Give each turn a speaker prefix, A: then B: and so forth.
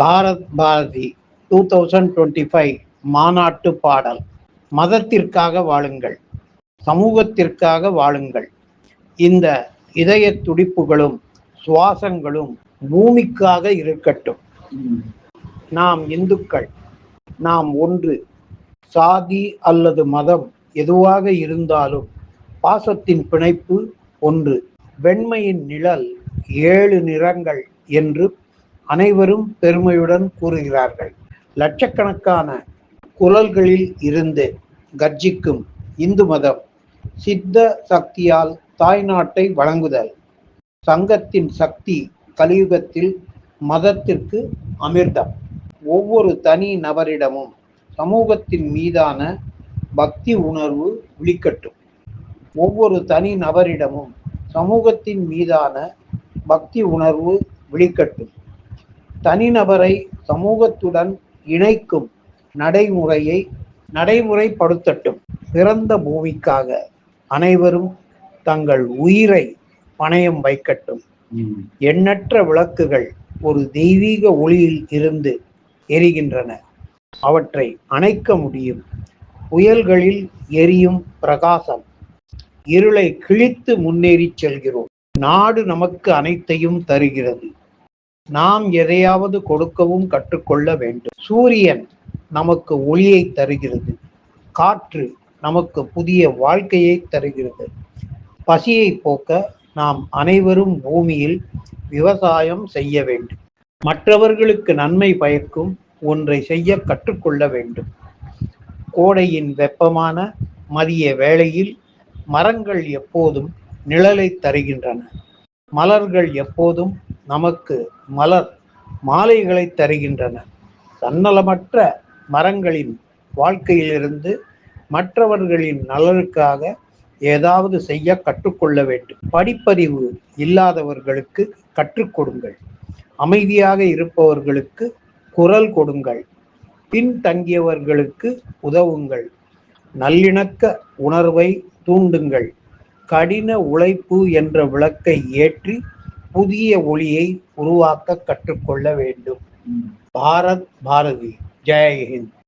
A: Bharat Bharati two thousand twenty five மாநாட்டு பாடல் மதத்திற்காக வாழுங்கள் சமூகத்திற்காக வாழுங்கள். இந்த இதய துடிப்புகளும் சுவாசங்களும் பூமிக்காக இருக்கட்டும். நாம் இந்துக்கள் நாம் ஒன்று சாதி அல்லது மதம் எதுவாக இருந்தாலும் பாசத்தின் பிணைப்பு ஒன்று வெண்மையின் நிழல் ஏழு நிறங்கள் என்று அனைவரும் பெருமையுடன் கூறுகிறார்கள். லட்சக்கணக்கான குரல்களில் இருந்து கர்ஜிக்கும் இந்து மதம் சித்த சக்தியால் தாய்நாட்டை வழங்குதல். சங்கத்தின் சக்தி கலியுகத்தில் மதத்திற்கு அமிர்தம். ஒவ்வொரு தனி நபரிடமும் சமூகத்தின் மீதான பக்தி உணர்வு விழிக்கட்டும். ஒவ்வொரு தனி நபரிடமும் சமூகத்தின் மீதான பக்தி உணர்வு விழிக்கட்டும். தனிநபரை சமூகத்துடன் இணைக்கும் நடைமுறையை நடைமுறைப்படுத்தட்டும். பிறந்த பூமிக்காக அனைவரும் தங்கள் உயிரை பணயம் வைக்கட்டும். எண்ணற்ற விளக்குகள் ஒரு தெய்வீக ஒளியில் இருந்து எரிகின்றன. அவற்றை அணைக்க முடியும். புயல்களில் எரியும் பிரகாசம். இருளை கிழித்து முன்னேறி செல்கிறோம். நாடு நமக்கு அனைத்தையும் தருகிறது. நாம் எதையாவது கொடுக்கவும் கற்றுக்கொள்ள வேண்டும். சூரியன் நமக்கு ஒளியை தருகிறது. காற்று நமக்கு புதிய வாழ்க்கையை தருகிறது. பசியை போக்க நாம் அனைவரும் பூமியில் விவசாயம் செய்ய வேண்டும். மற்றவர்களுக்கு நன்மை பயக்கும் ஒன்றை செய்ய கற்றுக்கொள்ள வேண்டும். கோடையின் வெப்பமான மதிய வேளையில் மரங்கள் எப்போதும் நிழலை தருகின்றன. மலர்கள் எப்போதும் நமக்கு மலர் மாலைகளை தருகின்றன. தன்னலமற்ற மரங்களின் வாழ்க்கையிலிருந்து மற்றவர்களின் நலனுக்காக ஏதாவது செய்ய கற்றுக்கொள்ள வேண்டும். படிப்பறிவு இல்லாதவர்களுக்கு கற்றுக் கொடுங்கள். அமைதியாக இருப்பவர்களுக்கு குரல் கொடுங்கள். பின்தங்கியவர்களுக்கு உதவுங்கள். நல்லிணக்க உணர்வை தூண்டுங்கள். கடின உழைப்பு என்ற விளக்கை ஏற்றி புதிய ஒளியை உருவாக்க கற்றுக்கொள்ள வேண்டும். பாரத் பாரதி. ஜெய் ஹிந்த்.